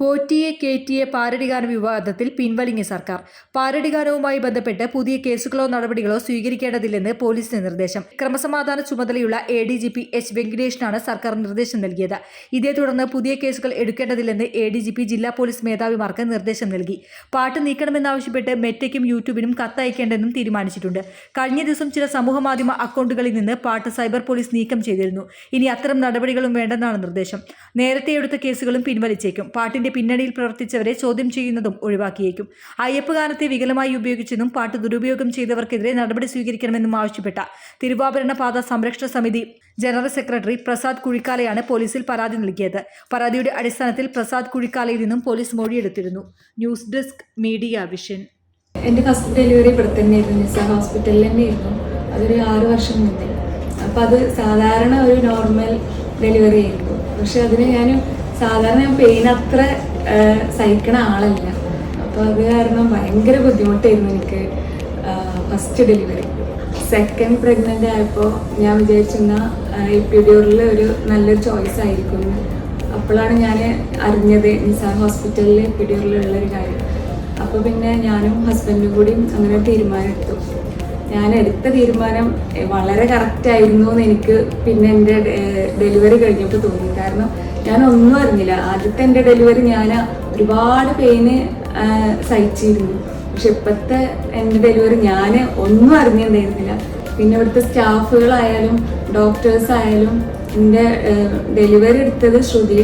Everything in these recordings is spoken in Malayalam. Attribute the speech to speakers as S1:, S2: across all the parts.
S1: പോറ്റിയെ കയറ്റിയ പാരടിഗാന വിവാദത്തിൽ പിൻവലിഞ്ഞ സർക്കാർ. പാരടിഗാനവുമായി ബന്ധപ്പെട്ട് പുതിയ കേസുകളോ നടപടികളോ സ്വീകരിക്കേണ്ടതില്ലെന്ന് പോലീസിന്റെ നിർദ്ദേശം. ക്രമസമാധാന ചുമതലയുള്ള A D G P H വെങ്കടേഷിനാണ് സർക്കാർ നിർദ്ദേശം നൽകിയത്. ഇതേ തുടർന്ന് പുതിയ കേസുകൾ എടുക്കേണ്ടതില്ലെന്ന് എ ഡി ജി പി ജില്ലാ പോലീസ് മേധാവിമാർക്ക് നിർദ്ദേശം നൽകി. പാട്ട് നീക്കണമെന്നാവശ്യപ്പെട്ട് മെറ്റയ്ക്കും യൂട്യൂബിനും കത്തയക്കേണ്ടെന്നും തീരുമാനിച്ചിട്ടുണ്ട്. കഴിഞ്ഞ ദിവസം ചില സമൂഹമാധ്യമ അക്കൗണ്ടുകളിൽ നിന്ന് പാട്ട് സൈബർ പോലീസ് നീക്കം ചെയ്തിരുന്നു. ഇനി അത്തരം നടപടികളും വേണ്ടെന്നാണ് നിർദ്ദേശം. നേരത്തെ എടുത്ത കേസുകളും പിൻവലിച്ചേക്കും. പാട്ടിന്റെ പിന്നണിയിൽ പ്രവർത്തിച്ചവരെ ചോദ്യം ചെയ്യുന്നതും ഒഴിവാക്കിയേക്കും. അയ്യപ്പ ഗാനത്തെ വികലമായി ഉപയോഗിച്ചെന്നും പാട്ട് ദുരുപയോഗം ചെയ്തവർക്കെതിരെ നടപടി സ്വീകരിക്കണമെന്നും ആവശ്യപ്പെട്ട തിരുവാഭരണ പാത സംരക്ഷണ സമിതി ജനറൽ സെക്രട്ടറി പ്രസാദ് കുഴിക്കാലയാണ് പോലീസിൽ പരാതി നൽകിയത്. പരാതിയുടെ അടിസ്ഥാനത്തിൽ പ്രസാദ് കുഴിക്കാലയിൽ നിന്നും police മൊഴിയെടുത്തിരുന്നു. News desk media vision.
S2: എന്റെ ഫസ്റ്റ് ഡെലിവറി ഇവിടെ തന്നെയായിരുന്നു. നിസ ഹോസ്പിറ്റലിൽ തന്നെയായിരുന്നു. അതൊരു ആറ് വർഷം മുന്നേ. അപ്പോൾ അത് സാധാരണ ഒരു നോർമൽ ഡെലിവറി ആയിരുന്നു. പക്ഷെ അതിന് ഞാൻ സാധാരണ ഞാൻ പെയിൻ അത്ര സഹിക്കണ ആളല്ല. അപ്പോൾ അത് കാരണം ഭയങ്കര ബുദ്ധിമുട്ടായിരുന്നു എനിക്ക് ഫസ്റ്റ് ഡെലിവറി സെക്കൻഡ് പ്രഗ്നന്റ് ആയപ്പോൾ ഞാൻ വിചാരിച്ചിരുന്ന എപ്പിഡ്യൂറിൽ ഒരു നല്ലൊരു ചോയ്സ് ആയിരിക്കും. അപ്പോഴാണ് ഞാൻ അറിഞ്ഞത് നിസാർ ഹോസ്പിറ്റലിൽ എപ്പിഡ്യൂറിലുള്ളൊരു കാര്യം. അപ്പോൾ പിന്നെ ഞാനും ഹസ്ബൻഡും കൂടി അങ്ങനെ ഒരു തീരുമാനം എടുത്തു. ഞാൻ എടുത്ത തീരുമാനം വളരെ കറക്റ്റ് ആയിരുന്നു എന്ന് എനിക്ക് പിന്നെ എന്റെ ഡെലിവറി കഴിഞ്ഞപ്പോൾ തോന്നി. കാരണം ഞാൻ ഒന്നും അറിഞ്ഞില്ല. ആദ്യത്തെ എന്റെ ഡെലിവറി ഞാൻ ഒരുപാട് പെയിന് സഹിച്ചിരുന്നു. പക്ഷെ ഇപ്പോഴത്തെ എന്റെ ഡെലിവറി ഞാൻ ഒന്നും അറിഞ്ഞിട്ടുണ്ടായിരുന്നില്ല. പിന്നെ ഇവിടുത്തെ സ്റ്റാഫുകളായാലും ഡോക്ടേഴ്സ് ആയാലും എന്റെ ഡെലിവറി എടുത്തത് ശ്രുതി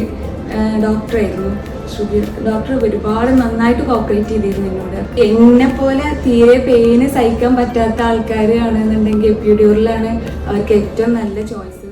S2: ഡോക്ടറായിരുന്നു ശ്രുതി ഡോക്ടർ ഒരുപാട് നന്നായിട്ട് കോപ്പറേറ്റ് ചെയ്തിരുന്നു എന്നോട്. എന്നെ പോലെ തീരെ പെയിന് സഹിക്കാൻ പറ്റാത്ത ആൾക്കാരാണെന്നുണ്ടെങ്കിൽ എപ്പിഡ്യൂറിലാണ് അവർക്ക് ഏറ്റവും നല്ല ചോയ്സ്